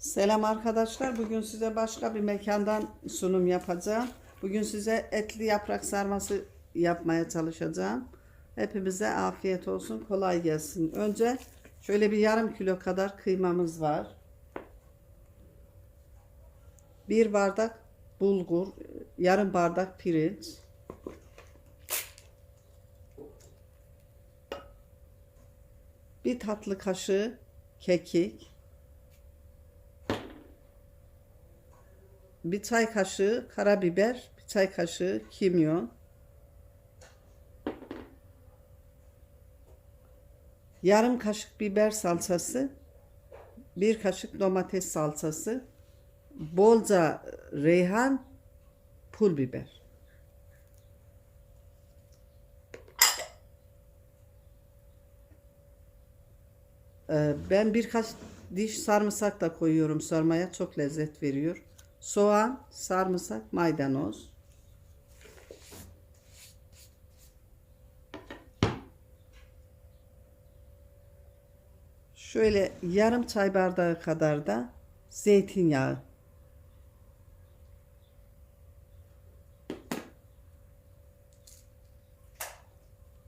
Selam arkadaşlar. Bugün size başka bir mekandan sunum yapacağım. Bugün size etli yaprak sarması yapmaya çalışacağım. Hepimize afiyet olsun, kolay gelsin. Önce şöyle bir yarım kilo kadar kıymamız var. Bir bardak bulgur, yarım bardak pirinç. Bir tatlı kaşığı kekik. Bir çay kaşığı karabiber, bir çay kaşığı kimyon. Yarım kaşık biber salçası, bir kaşık domates salçası, bolca reyhan, pul biber. Ee, Ben birkaç diş sarımsak da koyuyorum sarmaya çok lezzet veriyor. Soğan, sarımsak, maydanoz. Şöyle yarım çay bardağı kadar da zeytinyağı.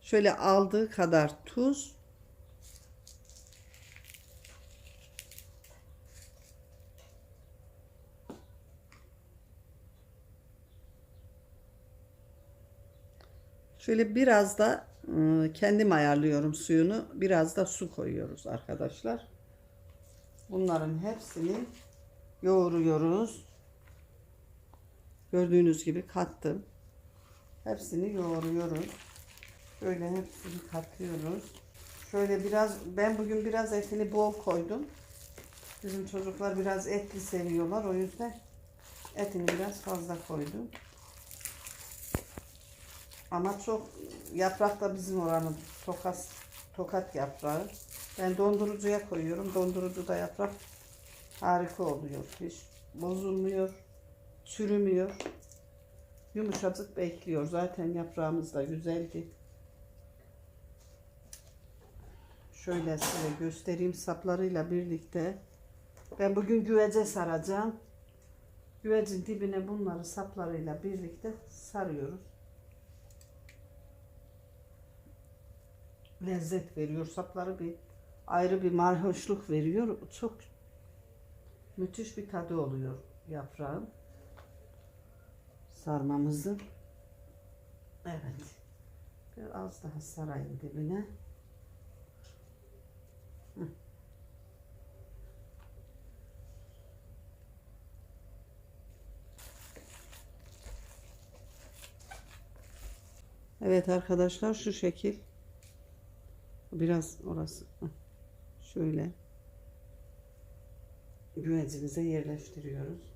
Şöyle aldığı kadar tuz. Şöyle biraz da ıı, kendim ayarlıyorum suyunu. Biraz da su koyuyoruz arkadaşlar. Bunların hepsini yoğuruyoruz. Gördüğünüz gibi kattım. Hepsini yoğuruyoruz. Şöyle hepsini katıyoruz. Şöyle biraz ben bugün biraz etini bol koydum. Bizim çocuklar biraz etli seviyorlar. O yüzden etini biraz fazla koydum. Ama çok yaprak da bizim oranın tokas, tokat yaprağı. Ben dondurucuya koyuyorum. Dondurucuda yaprak harika oluyor. Hiç bozulmuyor, çürümüyor. Yumuşacık bekliyor. Zaten yaprağımız da güzeldi. Şöyle size göstereyim saplarıyla birlikte. Ben bugün güvece saracağım. Güvecin dibine bunları saplarıyla birlikte sarıyoruz. Lezzet veriyor. Sapları bir ayrı bir marhoşluk veriyor. Çok müthiş bir tadı oluyor yaprağın. Sarmamızın. Evet. Biraz daha sarayım dibine. Evet arkadaşlar şu şekil Biraz orası şöyle güvecimize yerleştiriyoruz.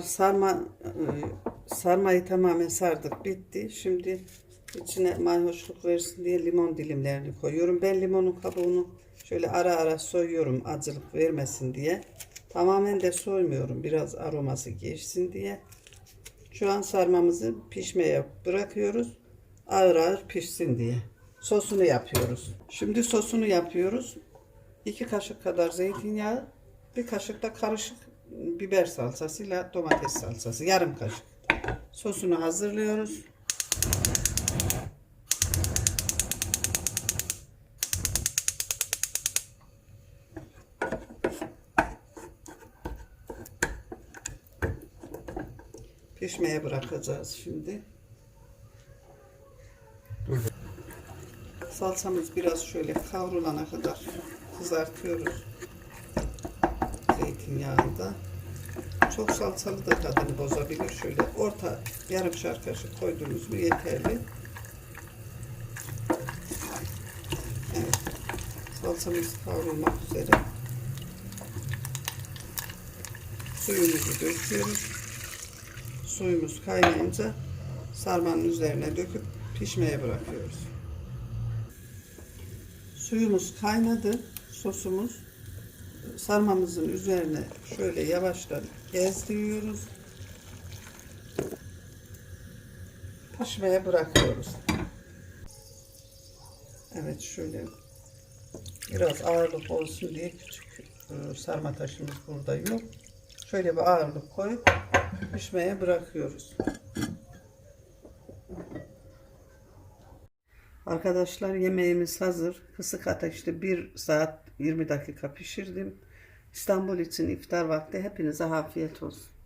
Sarma e, sarmayı tamamen sardık bitti. Şimdi içine mayhoşluk versin diye limon dilimlerini koyuyorum. Ben limonun kabuğunu şöyle ara ara soyuyorum acılık vermesin diye. Tamamen de soymuyorum biraz aroması geçsin diye. Şu an sarmamızı pişmeye bırakıyoruz. Ağır ağır pişsin diye. Sosunu yapıyoruz. Şimdi sosunu yapıyoruz. 2 kaşık kadar zeytinyağı, bir kaşık da karışık biber salçasıyla domates salçası, yarım kaşık. Sosunu hazırlıyoruz. Pişmeye bırakacağız şimdi. Salçamız biraz şöyle kavrulana kadar kızartıyoruz. Zeytinyağında. Çok salçalı da tadını bozabilir. Şöyle orta yarımşar kaşık koyduğunuz mu yeterli. Evet. Salçamız kavrulmak üzere. Suyumuzu döküyoruz. Suyumuz kaynayınca sarmanın üzerine döküp pişmeye bırakıyoruz. Suyumuz kaynadı. Sosumuz sarmamızın üzerine şöyle yavaştan gezdiriyoruz. Pişmeye bırakıyoruz. Evet şöyle biraz ağırlık olsun diye küçük e, sarma taşımız burada yok. Şöyle bir ağırlık koyup pişmeye bırakıyoruz. Arkadaşlar yemeğimiz hazır. Kısık ateşte 1 saat 20 dakika pişirdim. İstanbul için iftar vakti hepinize afiyet olsun.